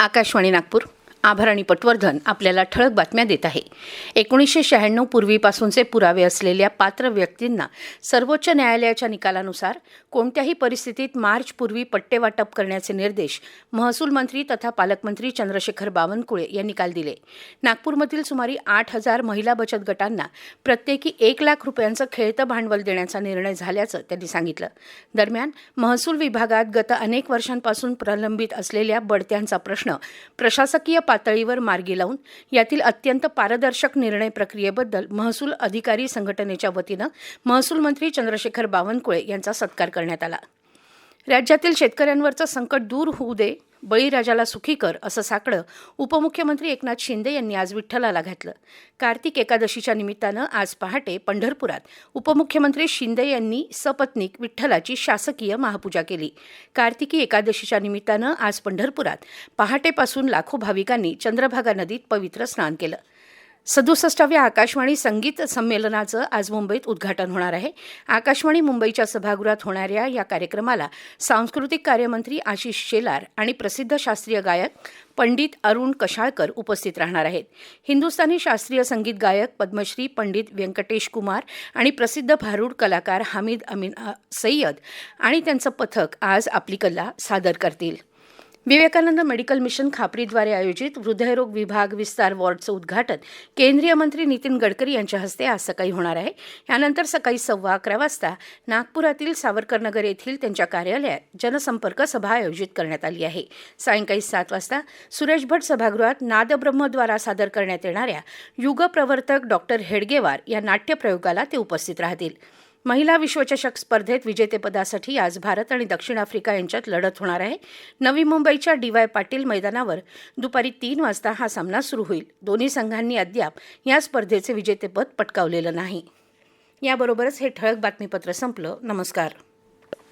आकाशवाणी नागपूर. आभाराणी पटवर्धन आपल्याला ठळक बातम्या देत आहे. एकोणीसशे शहाण्णव पूर्वीपासूनचे पुरावे असलेल्या पात्र व्यक्तींना सर्वोच्च न्यायालयाच्या निकालानुसार कोणत्याही परिस्थितीत मार्चपूर्वी पट्टे वाटप करण्याचे निर्देश महसूल मंत्री तथा पालकमंत्री चंद्रशेखर बावनकुळे यांनी काल दिले. नागपूरमधील सुमारे आठ हजार महिला बचत गटांना प्रत्येकी एक लाख रुपयांचं खेळतं भांडवल देण्याचा निर्णय झाल्याचं त्यांनी सांगितलं. दरम्यान महसूल विभागात गत अनेक वर्षांपासून प्रलंबित असलेल्या बढत्यांचा प्रश्न प्रशासकीय पातळीवर मार्गी लावून यातील अत्यंत पारदर्शक निर्णय प्रक्रियेबद्दल महसूल अधिकारी संघटनेच्या वतीनं महसूल मंत्री चंद्रशेखर बावनकुळे यांचा सत्कार करण्यात आला. राज्यातील शेतकऱ्यांवरचं संकट दूर होऊ दे बळीराजाला सुखी कर असं साकडं उपमुख्यमंत्री एकनाथ शिंदे यांनी आज विठ्ठलाला घातलं. कार्तिक एकादशीच्या निमित्तानं आज पहाटे पंढरपुरात उपमुख्यमंत्री शिंदे यांनी सपत्नीक विठ्ठलाची शासकीय महापूजा केली. कार्तिकी एकादशीच्या निमित्तानं आज पंढरपुरात पहाटेपासून लाखो भाविकांनी चंद्रभागा नदीत पवित्र स्नान केलं. सदुसष्टाव्या आकाशवाणी संगीत संमेलनाचं आज मुंबईत उद्घाटन होणार आहे. आकाशवाणी मुंबईच्या सभागृहात होणाऱ्या या कार्यक्रमाला सांस्कृतिक कार्यमंत्री आशिष शेलार आणि प्रसिद्ध शास्त्रीय गायक पंडित अरुण कशाळकर उपस्थित राहणार आहेत. हिंदुस्थानी शास्त्रीय संगीत गायक पद्मश्री पंडित व्यंकटेश कुमार आणि प्रसिद्ध भारूड कलाकार हामिद अमीन सय्यद आणि त्यांचं पथक आज आपली कला सादर करतील. विवेकानंद मेडिकल मिशन खापरीद्वारे आयोजित हृदयरोग विभाग विस्तार वॉर्डचं उद्घाटन केंद्रीय मंत्री नितीन गडकरी यांच्या हस्ते आज सकाळी होणार आहे. यानंतर सकाळी सव्वा अकरा वाजता नागपुरातील सावरकरनगर येथील त्यांच्या कार्यालयात जनसंपर्क सभा आयोजित करण्यात आली आहे. सायंकाळी सात वाजता सुरेश भट सभागृहात नादब्रह्मद्वारा सादर करण्यात येणाऱ्या युगप्रवर्तक डॉक्टर हेडगेवार या नाट्यप्रयोगाला ते उपस्थित राहतील. महिला विश्वचषक स्पर्धेत विजेतेपदासाठी आज भारत आणि दक्षिण आफ्रिका यांच्यात लढत होणार आहे. नवी मुंबईच्या डी वाय पाटील मैदानावर दुपारी तीन वाजता हा सामना सुरू होईल. दोन्ही संघांनी अद्याप या स्पर्धेचे विजेतेपद पटकावलेलं नाही. याबरोबरच हे ठळक बातमीपत्र संपलं. नमस्कार.